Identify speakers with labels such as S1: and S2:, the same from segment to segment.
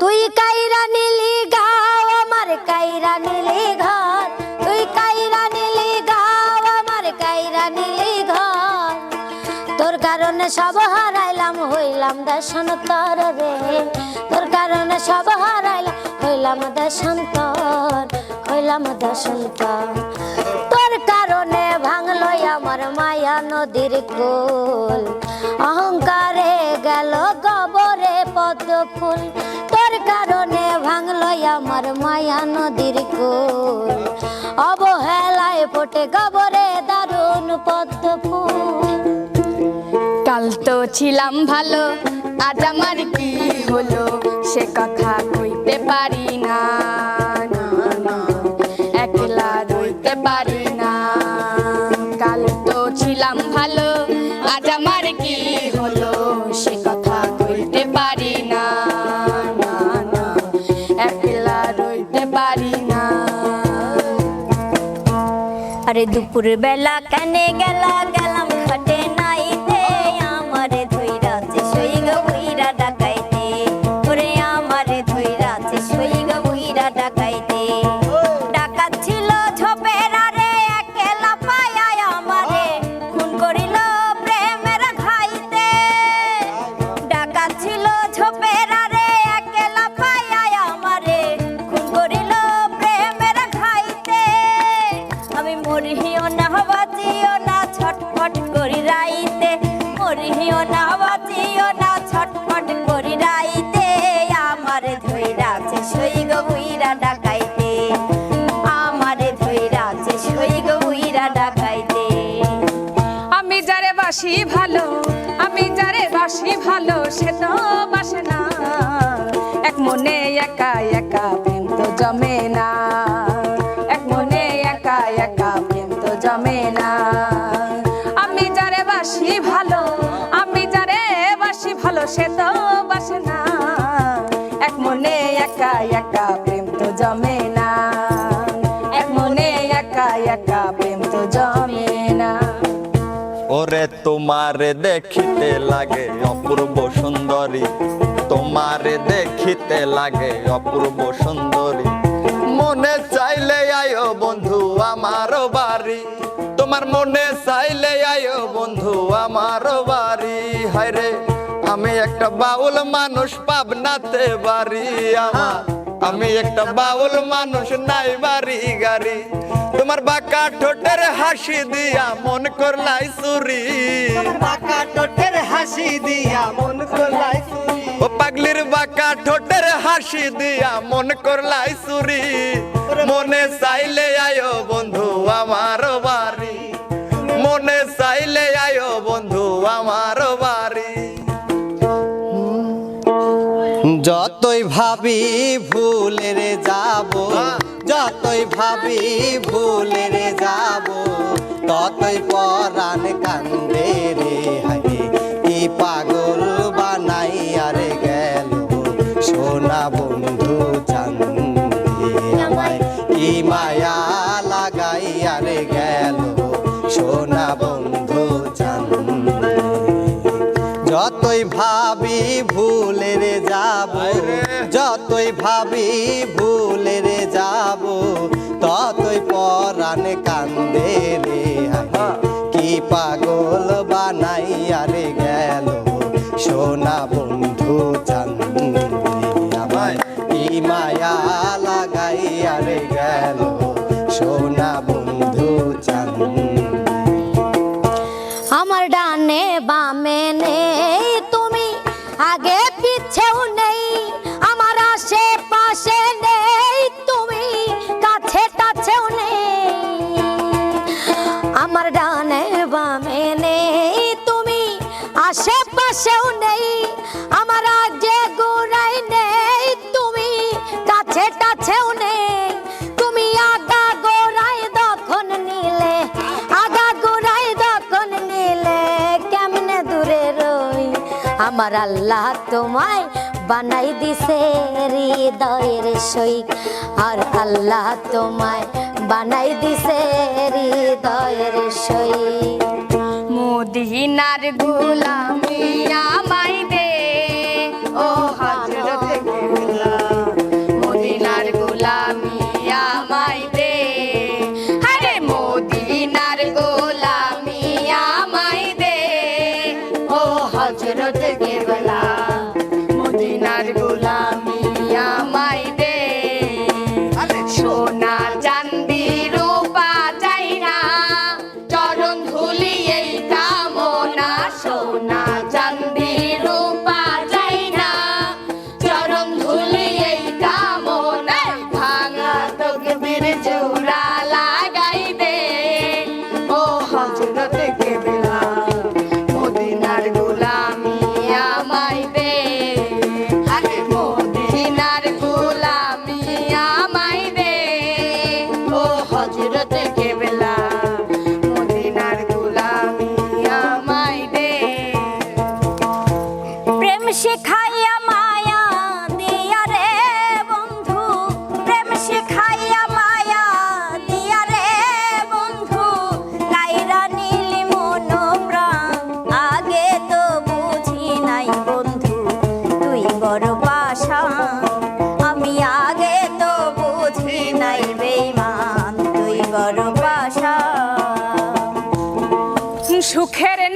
S1: তুই কাইরা নিলি গাও, আমার কাইরা নিলি ঘর। তুই কাইরা নিলি গাও, আমার কাইরা নিলি ঘর। তোর কারণে সব হারাইলাম, হইলাম দেশান্তর রে। তোর কারণে সব হারাইলাম, হইলাম দেশান্তর হইলাম দেশান্তর। তোর কারণে ভাঙলো আমার মায়া নদীর কোল। অহংকারে গেল গবরে পদ্ম ফুল তোর কারণে ভাঙলো আমার মায়া নদীর কোল। অবহেলায় ফোটে গবরে দারুণ পদ্ম ফুল
S2: কাল তো ছিলাম ভালো আজ আমার কি হলো? সে কথা কইতে পারি না, একলা রইতে পারি না। কাল তো ছিলাম ভালো আজ আমার কি হলো?
S1: আরে দুপুর বেলা কানে গেলা গেলাম
S2: বাসি ভালো, আমি যারে বাসি ভালো, সে তো বাসে না। এক মনে একা একা প্রেম তো জমে না। এক মনে একা একা প্রেম তো জমে না। আমি যারে বাসি ভালো, আমি যারে বাসি ভালো, সে তো বাসে না। এক মনে একা একা প্রেম তো জমে না।
S3: ওরে তোমারে দেখিতে লাগে অপূর্ব সুন্দরী। তোমারে দেখিতে লাগে অপূর্ব সুন্দরী। মনে চাইলে আয়ো বন্ধু আমার বাড়ি। তোমার মনে চাইলে আয়ো বন্ধু আমার বাড়ি। হায় রে আমি একটা বাউল মানুষ পাবনাতে বাড়ি। আমার আমি একটা বাউল মানুষ নাই বাড়ি গাড়ি। তোমার বাঁকা ঠোঁটের হাসি দিয়া মন করলাই চুরি।
S4: বাঁকা ঠোঁটের হাসি দিয়া মন করলাই চুরি।
S3: ও পাগলির বাঁকা ঠোঁটের হাসি দিয়া মন করলাই চুরি। মনে চাইলে আয়ো বন্ধু আমার বাড়ি
S4: যতই ভাবি ভুলের যাব যতই ভাবি ভুলের যাব ততই পরাণ কান্দে রে হায়। কি পাগল বানাই আরে গেল সোনা বন্ধু চান্দে আমায়। কি মায়া লাগাই আরে গেল সোনা বন্ধু ভাবি ভুলের যাব ততই পরাণ কান্দে রে কি পাগল বানাইয়া রে গেল সোনা বন্ধু চান্দে আমায় কি মায়া লাগাইয়া রে গেল সোনা বন্ধু চান্দে
S1: আমার ডানে বামে নেই তুমি আগে পিছেও নেই আশেপাশে নেই তুমি, কাছে টাছেও নেই। আমার ডানে বামে নেই তুমি, আশেপাশেও নেই। আমার আগে গোড়াই নেই তুমি, কাছে টাছেও নেই। তুমি আগা গোড়ায় দখন নিলে, আগা গোড়ায় দখন নিলে, কেমনে দূরে রই? আমার আল্লাহ তোমায় বানাই দিছে হৃদয়ের সই। আর আল্লাহ তোমায় বানাই দিছে হৃদয়ের সই।
S2: মদিনার গোলামি সুখের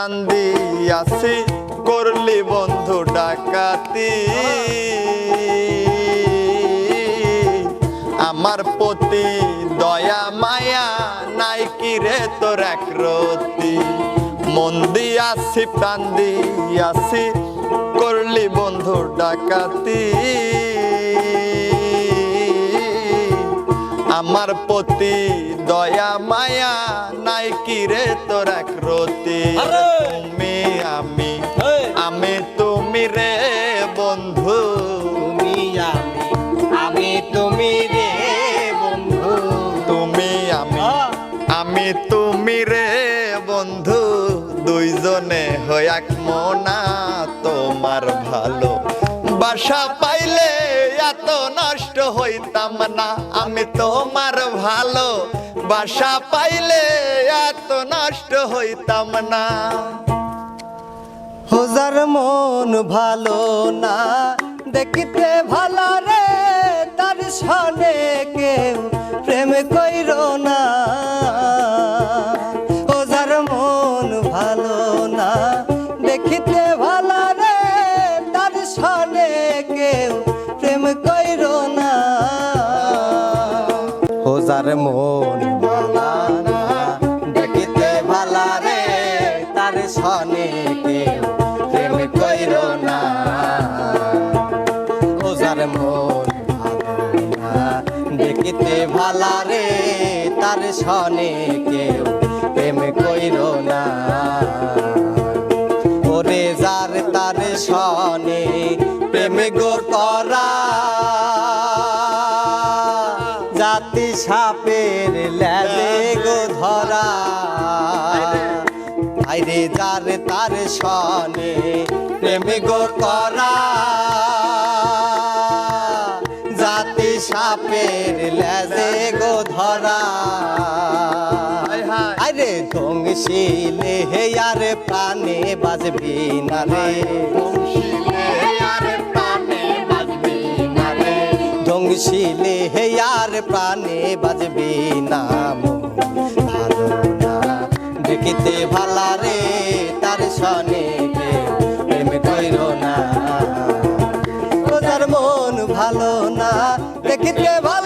S3: দিয়াছি প্রাণ দিয়াছি করলি বন্ধু ডাকাতি। আমার প্রতি দয়া, মায়া নাই কি রে তোর এক রতি মন দিয়াছি প্রাণ দিয়াছি করলি বন্ধু ডাকাতি। আমার প্রতি দয়া মায়া নাই কি রে তোর এক রতি? তুমি আমি আমি তুমি রে বন্ধু।
S4: তুমি আমি আমি তুমি রে বন্ধু।
S3: তুমি আমি আমি তুমি রে বন্ধু। দুইজনে হই এক মনা তোমার ভালো বাসা পাইলে এত নষ্ট হইতাম না। আমি তোমার ভালো। বাসা পাইলে এত নষ্ট হইতাম না।
S4: হোজার মন ভালো না। দেখিতে ভালো রে, তার সনে কেউ প্রেম কইর না। হোজার মন দেখিতে ভালা রে, তার কইর না। ওজার মন দেখিতে ভালা রে, তার সনে কেউ প্রেম কইর না। জাতি সাপের লেজে গো ধরা। আইরে যার তার সনে প্রেম গো করা। জাতি সাপের লেজে গো ধরা। আরে ধ্বংসিলে হে আর প্রাণে বাজবি না রে। ধ্বংসিলে হে আর প্রাণে বাজবি নাম। ভালো না, দেখিতে ভালা রে, তার সনে প্রেম কইর না। তোদের মন ভালো না, দেখিতে ভালো